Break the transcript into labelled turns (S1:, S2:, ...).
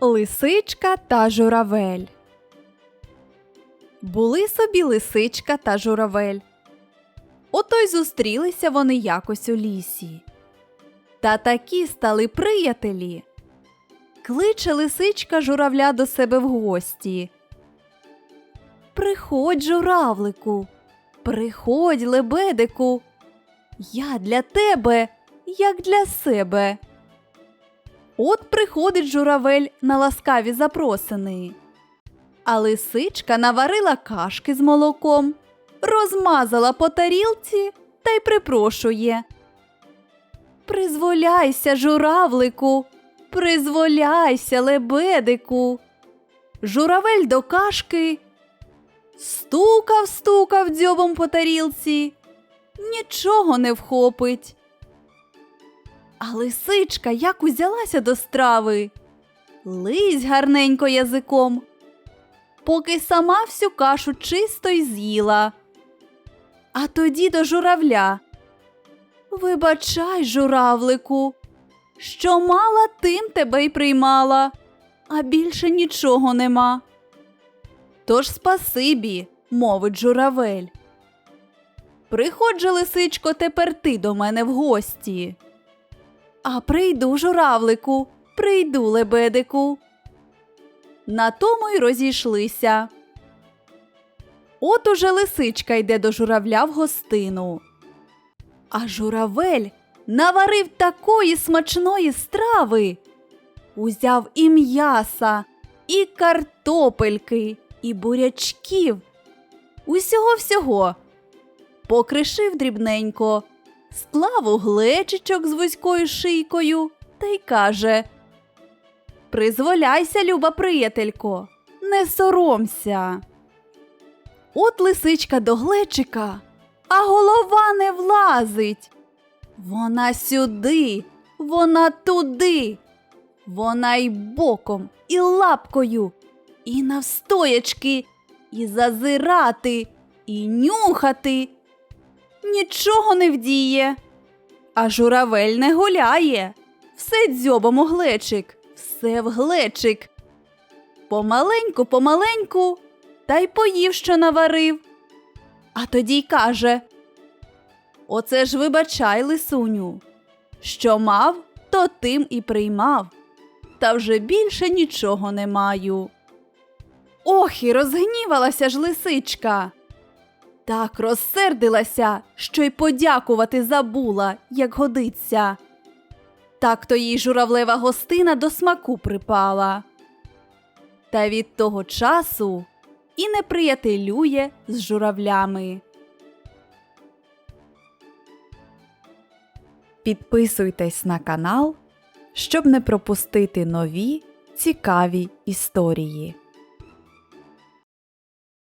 S1: Лисичка та журавель. Були собі лисичка та журавель. Ото й зустрілися вони якось у лісі. Та такі стали приятелі. Кличе лисичка журавля до себе в гості. Приходь, журавлику, приходь, лебедику. Я для тебе, як для себе. От приходить журавель на ласкаві запросини. А лисичка наварила кашки з молоком, розмазала по тарілці та й припрошує. Призволяйся, журавлику, призволяйся, лебедику. Журавель до кашки стукав, стукав дзьобом по тарілці, нічого не вхопить. А лисичка як узялася до страви. Лись гарненько язиком, поки сама всю кашу чисто й з'їла. А тоді до журавля. Вибачай, журавлику, що мала тим тебе й приймала, а більше нічого нема. Тож спасибі, мовить журавель. Приходь же, лисичко, тепер ти до мене в гості. А прийду, журавлику, прийду, лебедику. На тому й розійшлися. От уже лисичка йде до журавля в гостину. А журавель наварив такої смачної страви. Узяв і м'яса, і картопельки, і бурячків. Усього всього. Покришив дрібненько, склав у глечичок з вузькою шийкою та й каже Призволяйся, люба приятелько, не соромся. От лисичка до глечика, а голова не влазить. Вона сюди, вона туди, вона й боком, і лапкою, і навстоячки, і зазирати, і нюхати. Нічого не вдіє. А журавель не гуляє. Все дзьобом у глечик, все в глечик. Помаленьку, помаленьку, та й поїв, що наварив. А тоді й каже Оце ж вибачай, лисуню. Що мав, то тим і приймав. Та вже більше нічого не маю. Ох, і розгнівалася ж лисичка. Так розсердилася, що й подякувати забула, як годиться. Так то їй журавлева гостина до смаку припала. Та від того часу і не приятелює з журавлями. Підписуйтесь на канал, щоб не пропустити нові цікаві історії.